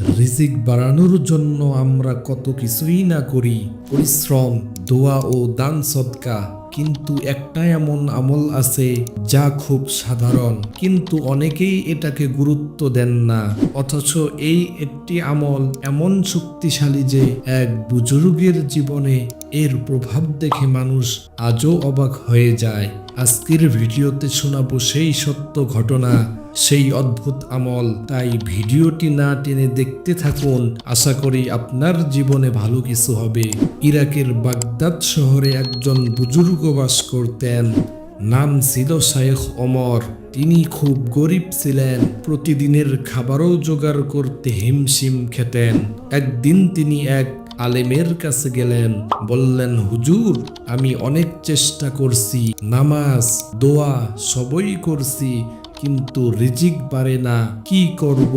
রিজিক বাড়ানোর জন্য আমরা কত কিছুই না করি। পরিশ্রম, দোয়া ও দান সদকা কিন্তু একটা এমন আমল আছে যা খুব সাধারণ। কিন্তু অনেকেই এটাকে গুরুত্ব দেন না। অথচ এই একটি আমল এমন শক্তিশালী যে এক বুজুর্গের জীবনে এর প্রভাব দেখে মানুষ আজও অবাক হয়ে যায়। আজকের ভিডিওতে শোনাবো সেই সত্য ঘটনা, সেই অদ্ভুত আমল। তাই ভিডিওটি না টেনে দেখতে থাকুন। আশা করি আপনার জীবনে ভালো কিছু হবে। ইরাকের বাগদাদ শহরে একজন বুজুর্গ বাস করতেন, নাম ছিল শায়েখ অমর তিনি খুব গরিব ছিলেন, প্রতিদিনের খাবারও জোগাড় করতে হিমশিম খেতেন। একদিন তিনি এক আলেমের কাছে গেলেন, বললেন, হুজুর, আমি অনেক চেষ্টা করছি, নামাজ, দোয়া সবই করছি, কিন্তু রিজিক বাড়ে না, কি করব?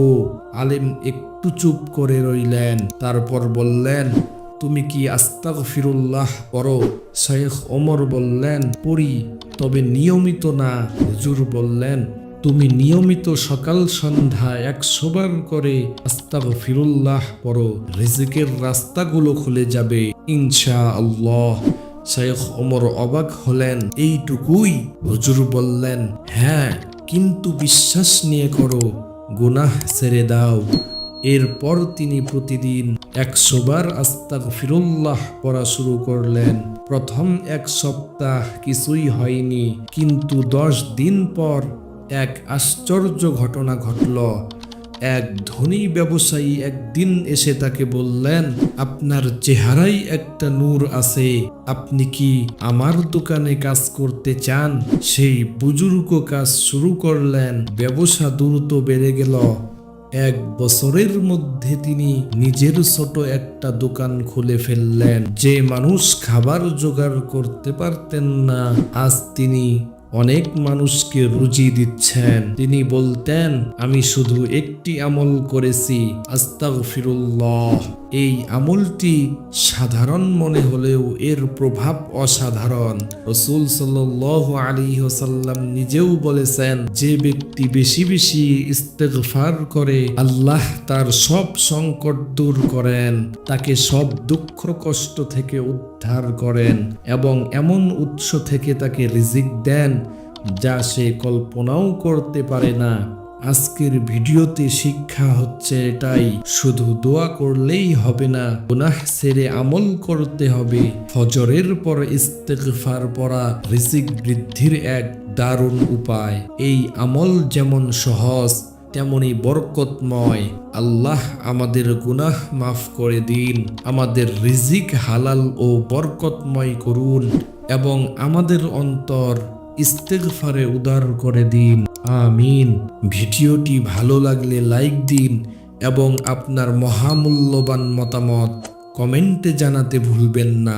আলেম একটু চুপ করে রইলেন, তারপর বললেন, তুমি কি আস্তাক ফিরুল্লাহ পড়ো? শেখ ওমর বললেন, পড়ি, তবে নিয়মিত না। হুজুর বললেন তুমি নিয়মিত সকাল সন্ধ্যা একশো বার করে আস্তাক ফিরুল্লাহ পড়ো। রিজিকের রাস্তাগুলো খুলে যাবে। ইনশা আল্লাহ শেখ ওমর অবাক হলেন। এইটুকুই হুজুর বললেন হ্যাঁ কিন্তু বিশ্বাস নিয়ে করো। গুনাহ ছেড়ে দাও। এরপর তিনি প্রতিদিন একশোবার আস্তাক ফিরুল্লাহ পড়া শুরু করলেন। প্রথম এক সপ্তাহ কিছুই হয়নি, কিন্তু দশ দিন পর এক আশ্চর্য ঘটনা ঘটল। এক ধনী ব্যবসায়ী একদিন এসে তাকে বললেন, আপনার চেহারাই একটা নূর আছে। আপনি কি আমার দোকানে কাজ করতে চান? সেই বুজুর্গ কাজ শুরু করলেন। ব্যবসা দ্রুত বেড়ে গেল। এক বছরের মধ্যে তিনি নিজের ছোট একটা দোকান খুলে ফেললেন। যে মানুষ খাবার জোগাড় করতে পারতেন না, আজ তিনি অনেক মানুষকে রুজি দিচ্ছেন। তিনি বলতেন, আমি শুধু একটি আমল করেছি, আস্তাগফিরুল্লাহ। এই আমলটি সাধারণ মনে হলেও এর প্রভাব অসাধারণ। রসুল সাল্লাহ আলী হোসাল্লাম নিজেও বলেছেন, যে ব্যক্তি বেশি বেশি ইস্তেগফার করে, আল্লাহ তার সব সংকট দূর করেন, তাকে সব দুঃখ কষ্ট থেকে উদ্ধার করেন এবং এমন উৎস থেকে তাকে রিজিক দেন যা সে কল্পনাও করতে পারে না। আজকের ভিডিওতে শিক্ষা হচ্ছে এটাই, শুধু দোয়া করলেই হবে না, গুনাহ ছেড়ে আমল করতে হবে। ফজরের পর ইস্তেগফার পড়া রিজিক বৃদ্ধির এক দারুণ উপায়। এই আমল যেমন সহজ, তেমনি বরকতময়। আল্লাহ আমাদের গুনাহ মাফ করে দিন, আমাদের রিজিক হালাল ও বরকতময় করুন এবং আমাদের অন্তর ইস্তেগফারে উদার করে দিন। আমিন। ভিডিওটি ভালো লাগলে লাইক দিন এবং আপনার মহামূল্যবান মতামত কমেন্টে জানাতে ভুলবেন না।